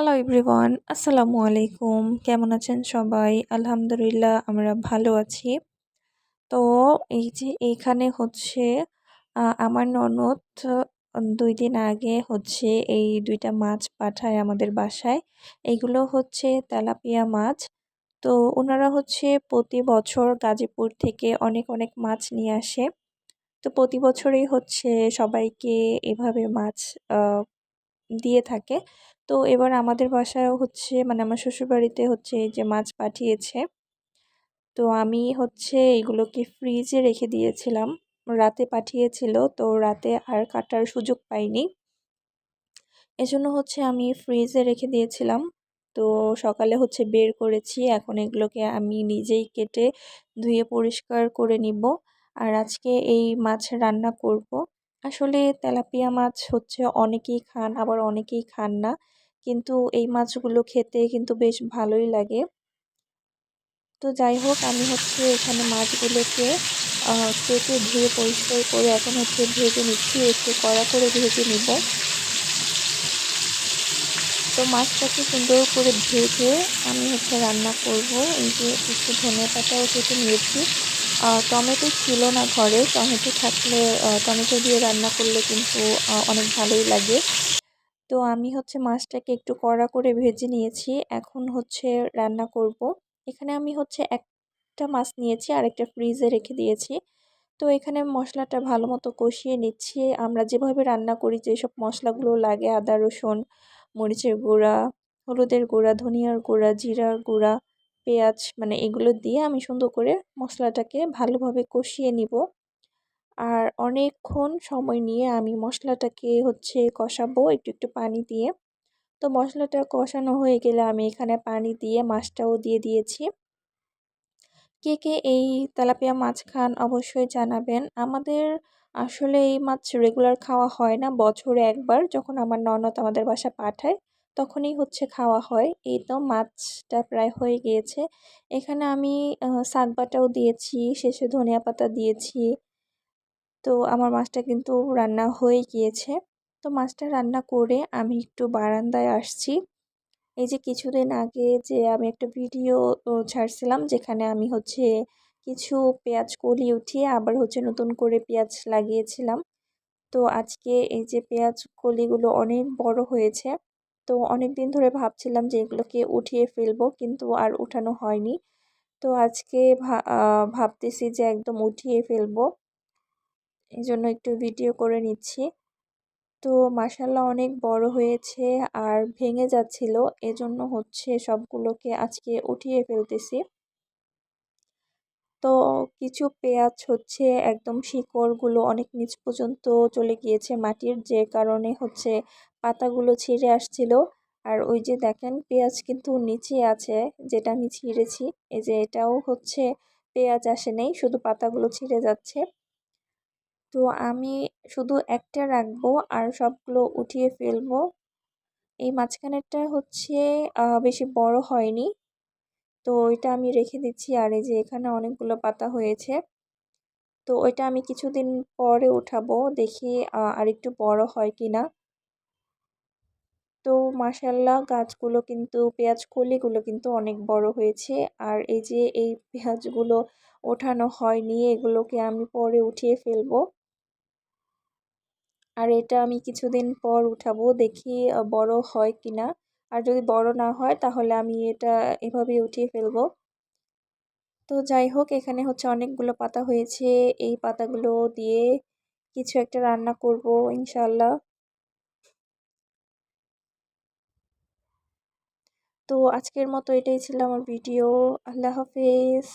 Hello everyone আসসালামু আলাইকুম কেমন আছেন সবাই আলহামদুলিল্লাহ আমরা ভালো আছি তো এই যে এইখানে হচ্ছে আমার ননদ দুই দিন আগে হচ্ছে এই দুইটা মাছ পাঠায় আমাদের বাসায় এইগুলো হচ্ছে তেলাপিয়া মাছ তো ওনারা হচ্ছে প্রতি বছর গাজীপুর থেকে অনেক অনেক মাছ নিয়ে আসে। তো প্রতি বছরই হচ্ছে সবাইকে এভাবে মাছ দিয়ে থাকে। তো এবার আমাদের বাসায়ও হচ্ছে মানে আমার শ্বশুরবাড়িতে হচ্ছে এই যে মাছ পাঠিয়েছে। তো আমি হচ্ছে এগুলোকে ফ্রিজে রেখে দিয়েছিলাম। রাতে পাঠিয়েছিল, তো রাতে আর কাটার সুযোগ পাইনি। এজন্য হচ্ছে আমি ফ্রিজে রেখে দিয়েছিলাম। তো সকালে হচ্ছে বের করেছি, এখন এগুলোকে আমি নিজেই কেটে ধুয়ে পরিষ্কার করে নিব। আর আজকে এই মাছ রান্না করব। আসলে তেলাপিয়া মাছ হচ্ছে অনেকেই খান, আবার অনেকেই খান না। কিন্তু এই মাছগুলো খেতে কিন্তু বেশ ভালোই লাগে। তো যাই হোক, আমি হচ্ছে এখানে মাছগুলোকে কেটে ধুয়ে পরিষ্কার করে এখন হচ্ছে ভেজে নিচ্ছি। একটু কড়া করে ভেজে নিব। তো মাছটাকে সুন্দর করে ভেজে আমি হচ্ছে রান্না করব। এই যে একটু ধনে পাতাও কেটে নিয়েছি। টমেটো ছিল না ঘরে, টমেটো থাকলে টমেটো দিয়ে রান্না করলে কিন্তু অনেক ভালোই লাগে। তো আমি হচ্ছে মাছটাকে একটু কড়া করে ভেজে নিয়েছি। এখন হচ্ছে রান্না করব। এখানে আমি হচ্ছে একটা মাছ নিয়েছি আর একটা ফ্রিজে রেখে দিয়েছি। তো এখানে মশলাটা ভালো মতো কষিয়ে নিচ্ছি। আমরা যেভাবে রান্না করি, যেসব মশলাগুলো লাগে, আদা, রসুন, মরিচের গুঁড়া, হলুদের গুঁড়া, ধনিয়ার গুঁড়া, জিরার গুঁড়া পেঁয়াজ মানে এগুলো দিয়ে আমি সুন্দর করে মশলাটাকে ভালোভাবে কষিয়ে নিব। আর অনেকক্ষণ সময় নিয়ে আমি মশলাটাকে হচ্ছে কষাবো একটু একটু পানি দিয়ে। তো মশলাটা কষানো হয়ে গেলে আমি এখানে পানি দিয়ে মাছটাও দিয়ে দিয়েছি। কে কে এই তেলাপিয়া মাছ খান অবশ্যই জানাবেন। আমাদের আসলে এই মাছ রেগুলার খাওয়া হয় না। বছরে একবার যখন আমার ননদ আমাদের বাসা পাঠায় তখনই হচ্ছে খাওয়া হয়। এই তো মাছটা প্রায় হয়ে গিয়েছে। এখানে আমি শাক বাটাও দিয়েছি, শেষে ধনিয়া পাতা দিয়েছি। তো আমার মাছটা কিন্তু রান্না হয়ে গিয়েছে। তো মাছটা রান্না করে আমি একটু বারান্দায় আসছি। এই যে কিছুদিন আগে যে আমি একটা ভিডিও ছাড়ছিলাম যেখানে আমি হচ্ছে কিছু পেঁয়াজ কলি উঠিয়ে আবার হচ্ছে নতুন করে পেঁয়াজ লাগিয়েছিলাম। তো আজকে এই যে পেঁয়াজ কলিগুলো অনেক বড় হয়েছে। তো অনেক দিন ধরে ভাবছিলাম যে এগুলোকে উঠিয়ে ফেলব কিন্তু আর উঠানো হয়নি। তো আজকে ভাবতেছি যে একদম উঠিয়ে ফেলব। এই জন্য একটু ভিডিও করে নিচ্ছি। তো মাসাল্লাহ অনেক বড় হয়েছে আর ভেঙে যাচ্ছিল। এজন্য হচ্ছে সবগুলোকে আজকে উঠিয়ে ফেলতেছি। তো কিছু পেঁয়াজ হচ্ছে একদম শিকড়গুলো অনেক নিচ পর্যন্ত চলে গিয়েছে মাটির যে কারণে হচ্ছে পাতাগুলো ছিঁড়ে আসছিল। আর ওই যে দেখেন, পেঁয়াজ কিন্তু নিচে আছে, যেটা আমি ছিঁড়েছি। এই যে এটাও হচ্ছে পেঁয়াজ আসে নেই, শুধু পাতাগুলো ছিঁড়ে যাচ্ছে। তো আমি শুধু একটা রাখব আর সবগুলো উঠিয়ে ফেলব। এই মাঝখানেরটা হচ্ছে বেশি বড় হয়নি। তো ওইটা আমি রেখে দিচ্ছি। আর এই যে এখানে অনেকগুলো পাতা হয়েছে। তো ওইটা আমি কিছুদিন পরে উঠাবো, দেখি আর একটু বড় হয় কি না তো মাসাল্লাহ গাছগুলো কিন্তু, পেঁয়াজ কলিগুলো কিন্তু অনেক বড় হয়েছে। আর এই যে এই পেঁয়াজগুলো ওঠানো হয়নি, এগুলোকে আমি পরে উঠিয়ে ফেলব। আর এটা আমি কিছুদিন পর উঠাবো, দেখি বড় হয় কি না আর যদি বড় না হয়, তাহলে আমি এটা এভাবে উঠিয়ে ফেলব। তো যাই হোক, এখানে হচ্ছে অনেকগুলো পাতা হয়েছে। এই পাতাগুলো দিয়ে কিছু একটা রান্না করব, ইনশাল্লাহ। তো আজকের মতো এটাই ছিল আমার ভিডিও আল্লাহ হাফেজ।